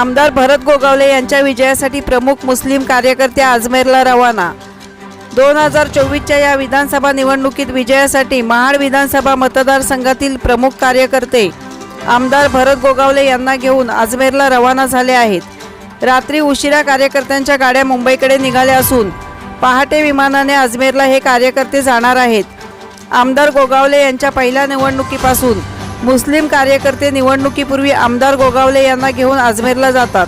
आमदार भरत गोगावले यांच्या विजयासाठी प्रमुख मुस्लिम कार्यकर्ते अजमेरला रवाना. दोन हजार चोवीसच्या या विधानसभा निवडणुकीत विजयासाठी महाड विधानसभा मतदारसंघातील प्रमुख कार्यकर्ते आमदार भरत गोगावले यांना घेऊन अजमेरला रवाना झाले आहेत. रात्री उशिरा कार्यकर्त्यांच्या गाड्या मुंबईकडे निघाल्या असून पहाटे विमानाने अजमेरला हे कार्यकर्ते जाणार आहेत. आमदार गोगावले यांच्या पहिल्या निवडणुकीपासून मुस्लिम कार्यकर्ते निवडणुकीपूर्वी आमदार गोगावले यांना घेऊन अजमेरला जातात.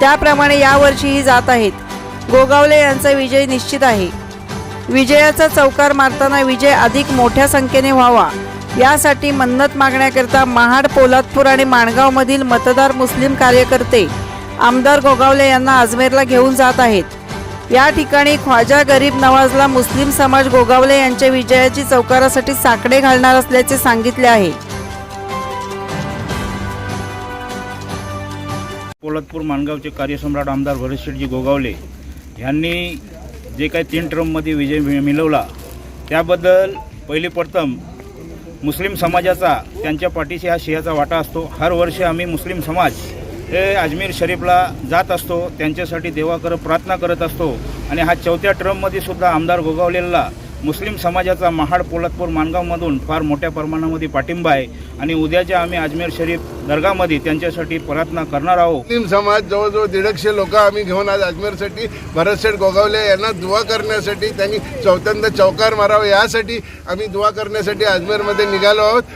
त्याप्रमाणे यावर्षीही जात आहेत. गोगावले यांचा विजय निश्चित आहे. विजयाचा चौकार मारताना विजय अधिक मोठ्या संख्येने व्हावा. यासाठी मन्नत मागण्याकरता महाड पोलादपूर आणि माणगावमधील मतदार मुस्लिम कार्यकर्ते आमदार गोगावले यांना अजमेरला घेऊन जात आहेत. या ठिकाणी ख्वाजा गरीब नवाजला मुस्लिम समाज गोगावले यांच्या विजयाची चौकारासाठी साकडे घालणार असल्याचे सांगितले आहे. पोलादपूर माणगावचे कार्यसम्राट आमदार भरतशेठजी गोगावले यांनी जे काही तीन ट्रममध्ये विजय मिळवला त्याबद्दल पहिले प्रथम मुस्लिम समाजाचा त्यांच्या पाठीशी हा शिहाचा वाटा असतो. हर वर्षी आम्ही मुस्लिम समाज हे अजमेर शरीफला जात असतो त्यांच्यासाठी देवाकर प्रार्थना करत असतो. आणि हा चौथ्या ट्रममध्ये सुद्धा आमदार गोगावलेला मुस्लिम समाजाचा महाड पोलादपूर माणगावमधून फार मोठ्या प्रमाणामध्ये पाठिंबा आहे. आणि उद्याच्या आम्ही अजमेर शरीफ दर्गामध्ये त्यांच्यासाठी प्रार्थना करणार आहोत. मुस्लिम समाज जवळजवळ दीडशे लोक आम्ही घेऊन आज अजमेरसाठी भरतशेठ गोगावले यांना दुवा करण्यासाठी त्यांनी चौथ्यांदा चौकार मारावा यासाठी आम्ही दुवा करण्यासाठी अजमेरमध्ये निघालो आहोत.